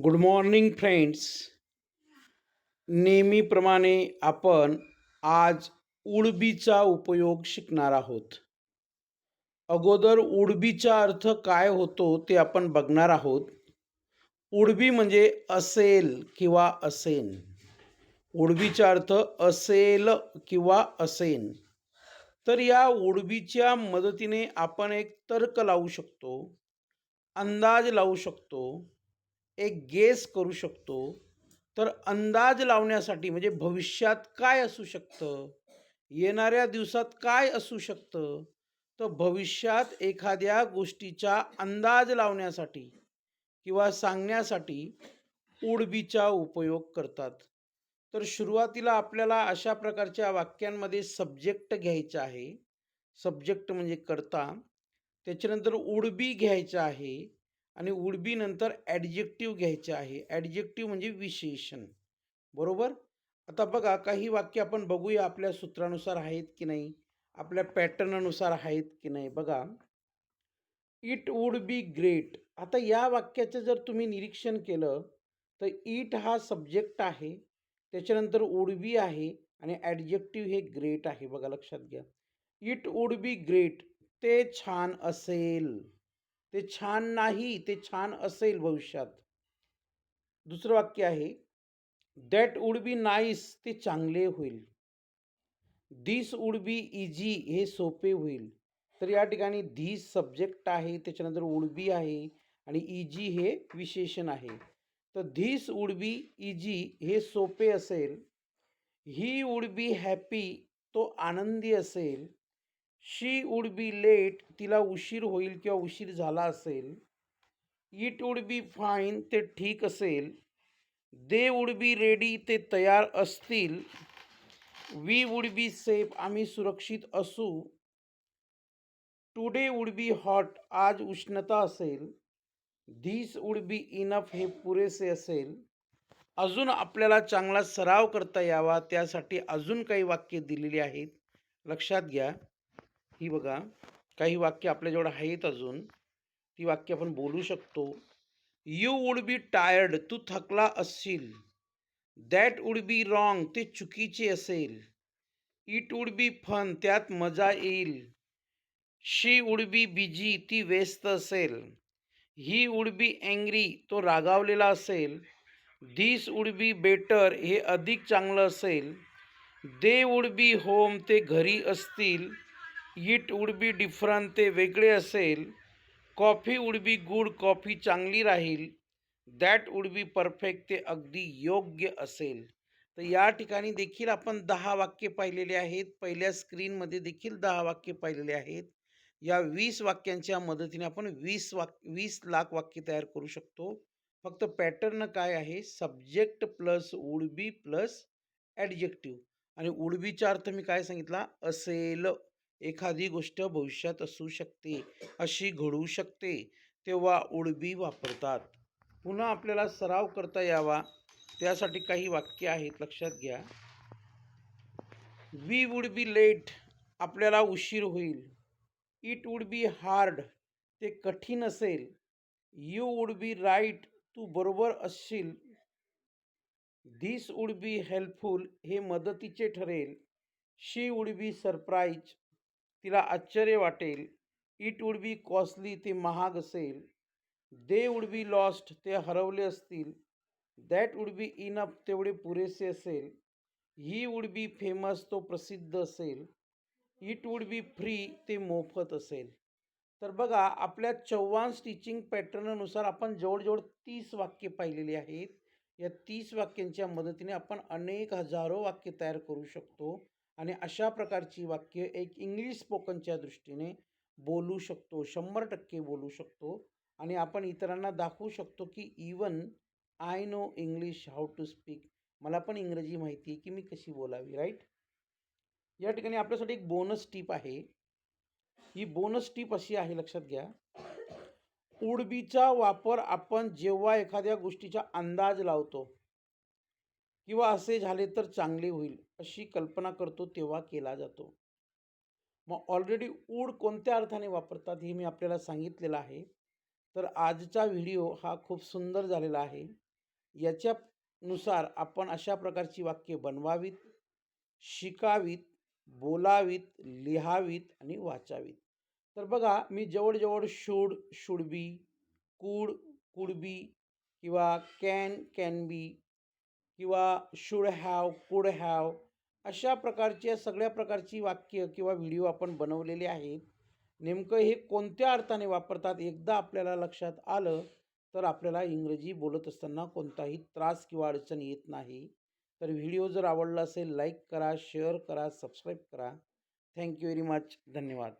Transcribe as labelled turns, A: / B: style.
A: Good morning friends. नेहमीप्रमाणे आपण आज उडबीचा उपयोग शिकणार आहोत. अगोदर उडबीचा अर्थ काय होतो ते आपण बघणार आहोत. उडबी म्हणजे असेल किंवा असेन. उडबीचा अर्थ असेल किंवा असेन. तर या उडबीच्या मदतीने आपण एक तर्क लावू शकतो. अंदाज लावू शकतो. एक गेस करू शकतो. तर अंदाज लावण्यासाठी म्हणजे भविष्यात काय असू शकतं? येणाऱ्या दिवसात काय असू शकतं? तर भविष्यात एखाद्या गोष्टीचा अंदाज लावण्यासाठी किंवा सांगण्यासाठी उडबीचा उपयोग करतात. तर सुरुवातीला आपल्याला अशा प्रकारच्या वाक्यांमध्ये सब्जेक्ट घ्यायचा आहे. सब्जेक्ट म्हणजे करता. त्याच्यानंतर उडबी घ्यायचं आहे. आणि उडबीनंतर ॲडजेक्टिव्ह घ्यायचं आहे. ॲडजेक्टिव्ह म्हणजे विशेषण. बरोबर? आता बघा काही वाक्य आपण बघूया आपल्या सूत्रानुसार आहेत की नाही? आपल्या पॅटर्ननुसार आहेत की नाही? बघा. It would be great. आता या वाक्याचं जर तुम्ही निरीक्षण केलं तर इट हा सब्जेक्ट आहे. त्याच्यानंतर उडबी आहे आणि ॲडजेक्टिव्ह हे ग्रेट आहे. बघा लक्षात घ्या. It would be great. ते छान असेल. ते छान नाही ते छान असेल भविष्यात. दुसरं वाक्य आहे दॅट वुड बी नाईस ते चांगले होईल. दिस वुड बी इझी हे सोपे होईल. तर या ठिकाणी धीस सब्जेक्ट आहे त्याच्यानंतर वुड बी आहे आणि इजी हे विशेषण आहे. तर धीस वुड बी इजी हे सोपे असेल. ही वुड बी हॅपी तो आनंदी असेल. शी वूड बी लेट तिला उशीर होईल किंवा उशीर झाला असेल इट वुड बी फाईन ते ठीक असेल दे वूड बी रेडी ते तयार असतील वी वूड बी सेफ आम्ही सुरक्षित असू. टुडे वूड बी हॉट आज उष्णता असेल धीस वूड बी इनफ हे पुरेसे असेल. अजून आपल्याला चांगला सराव करता यावा त्यासाठी अजून काही वाक्य दिलेली आहेत. लक्षात घ्या. ही बघा काही वाक्य आपल्याजवळ आहेत अजून ती वाक्य आपण बोलू शकतो. यू वुड बी टायर्ड तू थकला असशील. दॅट वुड बी रॉंग ते चुकीचे असेल. इट वुड बी फन त्यात मजा येईल. शी वुड बी बिजी ती व्यस्त असेल. ही वुड बी अँग्री तो रागावलेला असेल. धीस वुड बी बेटर हे अधिक चांगलं असेल. दे वुड बी होम ते घरी असतील. इट वुड बी डिफरंट ते वेगळे असेल. Coffee would be good coffee चांगली राहील. दॅट वुड बी परफेक्ट ते अगदी योग्य असेल. तर या ठिकाणी देखील आपण दहा वाक्य पाहिलेले आहेत. पहिल्या स्क्रीनमध्ये देखील दहा वाक्य पाहिलेले आहेत. या वीस वाक्यांच्या मदतीने आपण वीस वाक वीस लाख वाक्य तयार करू शकतो. फक्त पॅटर्न काय आहे? Subject plus would be plus adjective आणि उडबीचा अर्थ मी काय सांगितला? असेल. एखादी गोष्ट भविष्यात असू शकते अशी घडू शकते तेव्हा उडबी वापरतात. पुन्हा आपल्याला सराव करता यावा. त्यासाठी काही वाक्य आहेत लक्षात घ्या. वी वुड बी लेट आपल्याला उशीर होईल. इट वुड बी हार्ड ते कठीण असेल. यू वुड बी राईट तू बरोबर असशील. धीस वुड बी हेल्पफुल हे मदतीचे ठरेल. शी वुड बी सरप्राईज तिला आश्चर्य वाटेल. इट वुड बी कॉस्टली ते महाग असेल. दे वुड बी लॉस्ट ते हरवले असतील. दॅट वुड बी इनफ तेवढे पुरेसे असेल. ही वुड बी फेमस तो प्रसिद्ध असेल. इट वुड बी फ्री ते मोफत असेल. तर बघा आपल्या चव्हाण स्टिचिंग पॅटर्ननुसार आपण जवळजवळ तीस वाक्य पाहिलेली आहेत. या तीस वाक्यांच्या मदतीने आपण अनेक हजारो वाक्य तयार करू शकतो. आणि अशा प्रकारची वाक्य एक इंग्लिश स्पोकनच्या दृष्टीने बोलू शकतो शंभर टक्के बोलू शकतो. आणि आपण इतरांना दाखवू शकतो की even I know English how to speak मला पण इंग्रजी माहिती आहे की मी कशी बोलावी राईट या ठिकाणी आपल्यासाठी एक बोनस टीप आहे. ही बोनस टीप अशी आहे लक्षात घ्या. उडबीचा वापर आपण जेव्हा एखाद्या गोष्टीचा अंदाज लावतो किंवा असे झाले तर चांगले होईल अशी कल्पना करतो तेव्हा केला जातो. मग ऑलरेडी ऊड कोणत्या अर्थाने वापरतात हे मी आपल्याला सांगितलेलं आहे. तर आजचा व्हिडिओ हा खूप सुंदर झालेला आहे. याच्यानुसार आपण अशा प्रकारची वाक्ये बनवावीत शिकावीत बोलावीत लिहावीत आणि वाचावीत. तर बघा मी जवळजवळ शूड शुडबी कूड कुडबी किंवा कॅन कॅन बी किंवा शुड हॅव कुड हॅव अशा प्रकारच्या सगळ्या प्रकारची वाक्य किंवा व्हिडिओ आपण बनवलेले आहेत. नेमकं हे कोणत्या अर्थाने वापरतात? एकदा आपल्याला लक्षात आलं तर आपल्याला इंग्रजी बोलत असताना कोणताही त्रास किंवा अडचण येत नाही. तर व्हिडिओ जर आवडला असेल लाईक करा शेअर करा सबस्क्राईब करा. थँक्यू व्हेरी मच धन्यवाद.